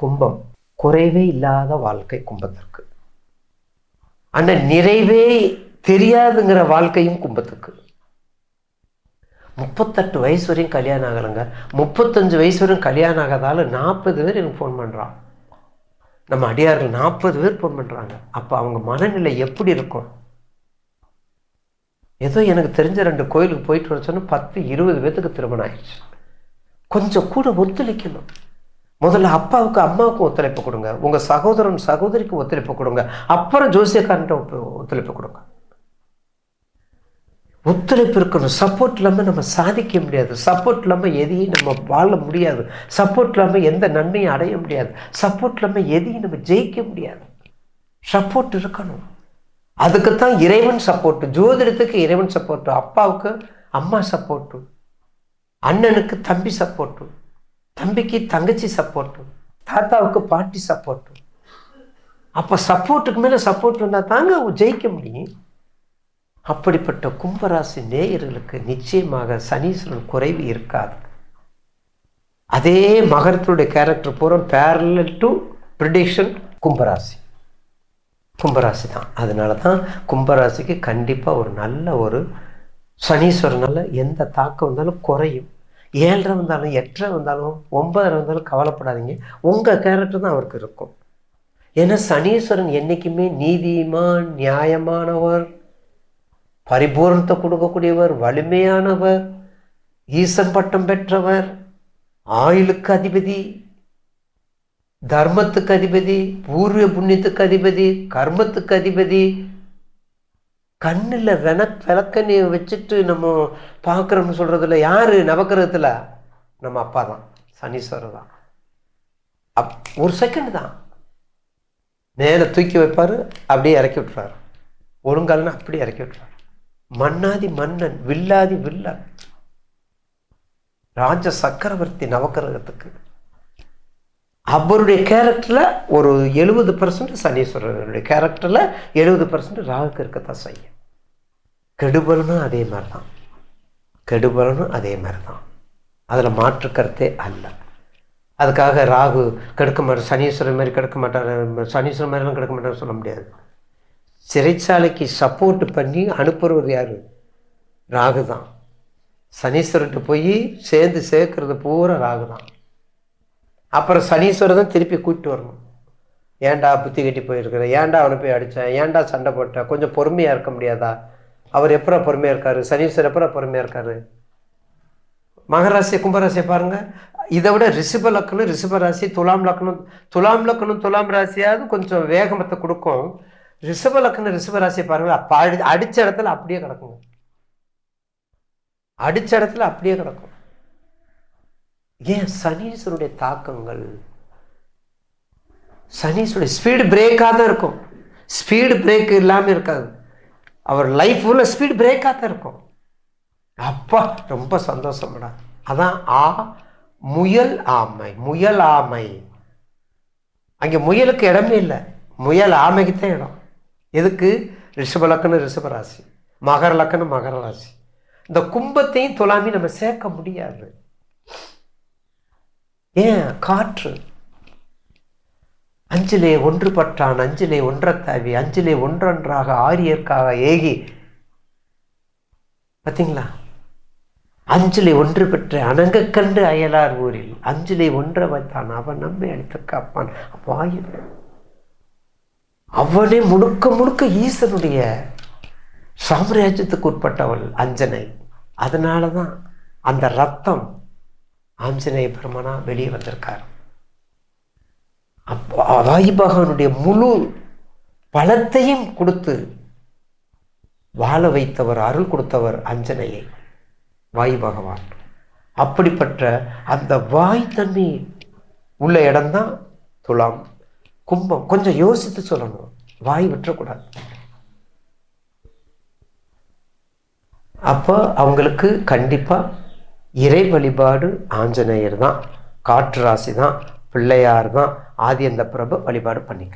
கும்பம். குறைவே இல்லாத வாழ்க்கை கும்பத்திற்கு. ஆனால் நிறைவே தெரியாதுங்கிற வாழ்க்கையும் கும்பத்துக்கு முப்பத்தெட்டு வயசு வரையும் கல்யாணம் ஆகலைங்க. முப்பத்தஞ்சு வயசு வரையும் கல்யாணம் ஆகாதால நாற்பது பேர் எனக்கு ஃபோன் பண்ணுறான் நம்ம அடியார்கள் நாற்பது பேர் ஃபோன் பண்ணுறாங்க அப்போ அவங்க மனநிலை எப்படி இருக்கும்? ஏதோ எனக்கு தெரிஞ்ச ரெண்டு கோயிலுக்கு போயிட்டு வர பத்து இருபது பேர்த்துக்கு திருமணம் ஆயிடுச்சு. கொஞ்சம் கூட ஒத்துழைக்கணும். முதல்ல அப்பாவுக்கு அம்மாவுக்கு ஒத்துழைப்பு கொடுங்க. உங்கள் சகோதரன் சகோதரிக்கு ஒத்துழைப்பு கொடுங்க. அப்புறம் ஜோசியக்காரன்ட்ட ஒத்துழைப்பு கொடுங்க. ஒத்துழைப்பு இருக்கணும். சப்போர்ட் இல்லாமல் நம்ம சாதிக்க முடியாது. சப்போர்ட் இல்லாமல் எதையும் நம்ம வாழ முடியாது. சப்போர்ட் இல்லாமல் எந்த நன்மையும் அடைய முடியாது. சப்போர்ட் இல்லாமல் எதையும் நம்ம ஜெயிக்க முடியாது. சப்போர்ட் இருக்கணும். அதுக்கு தான் இறைவன் சப்போர்ட்டு ஜோதிடத்துக்கு இறைவன் சப்போர்ட்டு அப்பாவுக்கு அம்மா சப்போர்ட்டு அண்ணனுக்கு தம்பி சப்போர்ட்டு தம்பிக்கு தங்கச்சி சப்போர்ட்டு தாத்தாவுக்கு பாட்டி சப்போர்ட்டு அப்போ சப்போர்ட்டுக்கு மேலே சப்போர்ட் வந்தால் தாங்க ஜெயிக்க முடியும். அப்படிப்பட்ட கும்பராசி நேயர்களுக்கு நிச்சயமாக சனீஸ்வரன் குறைவு இருக்காது. அதே மகரத்தினுடைய கேரக்டர் பூரா பேரலல் டு ப்ரிடிக்ஷன் கும்பராசி. கும்பராசி தான். அதனால தான் கும்பராசிக்கு கண்டிப்பாக ஒரு நல்ல ஒரு சனீஸ்வரனால் எந்த தாக்கம் வந்தாலும் குறையும். ஏழரை வந்தாலும் எட்டரை வந்தாலும் ஒன்பதரை வந்தாலும் கவலைப்படாதீங்க. உங்கள் கேரக்டர் தான் அவருக்கு இருக்கும். ஏன்னா சனீஸ்வரன் என்றைக்குமே நீதிமான் நியாயமானவர் பரிபூரணத்தை கொடுக்கக்கூடியவர் வலிமையானவர் ஈசன் பட்டம் பெற்றவர் ஆயுளுக்கு அதிபதி தர்மத்துக்கு அதிபதி பூர்வ புண்ணியத்துக்கு அதிபதி கர்மத்துக்கு அதிபதி கண்ணில் வென விளக்கண்ணியை வச்சுட்டு நம்ம பார்க்குறோம்னு சொல்கிறதுல யார்? நவக்கிரகத்தில்? நம்ம அப்பா தான். சனீஸ்வரர் தான். அப் ஒரு செகண்ட் தான். மேலே தூக்கி வைப்பார் அப்படியே இறக்கி விட்டுறாரு. ஒழுங்கால்னா அப்படியே இறக்கி விட்டுறாரு. மன்னாதி மன்னன் வில்லாதி வில்லன். ராஜ சக்கரவர்த்தி நவக்கிரகத்துக்கு. அவருடைய கேரக்டரில் ஒரு எழுபது பர்சன்ட் சனீஸ்வரருடைய கேரக்டரில் எழுபது பர்சன்ட் ராகுக்கு இருக்கத்தான் செய்யும். கெடுபலனும் அதே மாதிரி தான் கெடுபலனும் அதே மாதிரி தான் அதில் மாற்று கருத்தே அல்ல. அதுக்காக ராகு கெடுக்க மாட்டார் சனீஸ்வரன் மாதிரி கெடுக்க மாட்டார் சனீஸ்வரன் மாதிரிலாம் கெடுக்க மாட்டார் சொல்ல முடியாது. சிறைச்சாலைக்கு சப்போர்ட் பண்ணி அனுப்புறது யார்? ராகு தான் சனீஸ்வரன்ட்டு போய் சேர்ந்து சேர்க்கறது பூரா ராகு தான் அப்புறம் சனீஸ்வரர் தான் திருப்பி கூப்பிட்டு வரணும். ஏன்டா புத்தி கட்டி போயிருக்கிற? ஏன்டா அவனை போய் அடித்தேன் ஏன்டா சண்டை போட்டேன் கொஞ்சம் பொறுமையாக இருக்க முடியாதா? அவர் எப்பரா பொறுமையாக இருக்காரு? சனீஸ்வரர் எப்பரா பொறுமையாக இருக்காரு? மகராசி கும்பராசியை பாருங்க. இதை விட ரிஷப லக்னம் ரிஷப ராசி துலாம் லக்னம் துலாம் லக்னம் துலாம் ராசியாவது கொஞ்சம் வேகமத்தை கொடுக்கும். ரிஷப லக்னம் ரிஷப ராசியை பாருங்கள் அப்போ அடி அடிச்ச இடத்துல அப்படியே கிடக்குங்க. அடிச்ச இடத்துல அப்படியே கிடக்கும். ஏன் சனீஸ்வருடைய தாக்கங்கள்? சனீஸ்வருடைய ஸ்பீடு பிரேக்காக தான் இருக்கும். ஸ்பீடு பிரேக் இல்லாமல் இருக்காது. அவர் லைஃப் ஃபுல்லாக ஸ்பீட் பிரேக்காக தான் இருக்கும். அப்பா ரொம்ப சந்தோஷம்டா. அதான் ஆ முயல் ஆமை முயல் ஆமை. அங்கே முயலுக்கு இடமே இல்லை. முயல் ஆமைக்கு தான் இடம். எதுக்கு? ரிஷப லக்கணம் ரிஷபராசி மகர லக்கணம் மகர ராசி. இந்த கும்பத்தையும் துலாமி நம்ம சேர்க்க முடியாது. ஏன்? காற்று. அஞ்சிலே ஒன்று பற்றான் அஞ்சிலே ஒன்றத்தாவி அஞ்சிலே ஒன்றொன்றாக ஆரியர்க்காக ஏகி. பார்த்தீங்களா அஞ்சிலே ஒன்று பெற்ற அணங்கக்கண்டு அயலார் ஊரில் அஞ்சிலே ஒன்றை வைத்தான் அவன் நம்மை அடித்து காப்பான். வாயில் அவனே முழுக்க முழுக்க ஈசனுடைய சாம்ராஜ்யத்துக்கு உட்பட்டவள் அஞ்சனை. அதனால தான் அந்த ரத்தம் ஆஞ்சநேய பெருமனா வெளியே வந்திருக்காரு. அப்போ முழு பலத்தையும் கொடுத்து வாழ வைத்தவர் அருள் கொடுத்தவர் அஞ்சனையை வாயு பகவான். அப்படிப்பட்ட அந்த வாய் தன்மை உள்ள இடம்தான் துலாம் கும்பம். கொஞ்சம் யோசித்து சொல்லணும். வாய் விட்டுறக்கூடாது. அப்போ அவங்களுக்கு கண்டிப்பாக இறை வழிபாடு ஆஞ்சநேயர் தான் காற்று ராசி தான் பிள்ளையார் தான் ஆதி அந்த பிரபு வழிபாடு பண்ணிக்க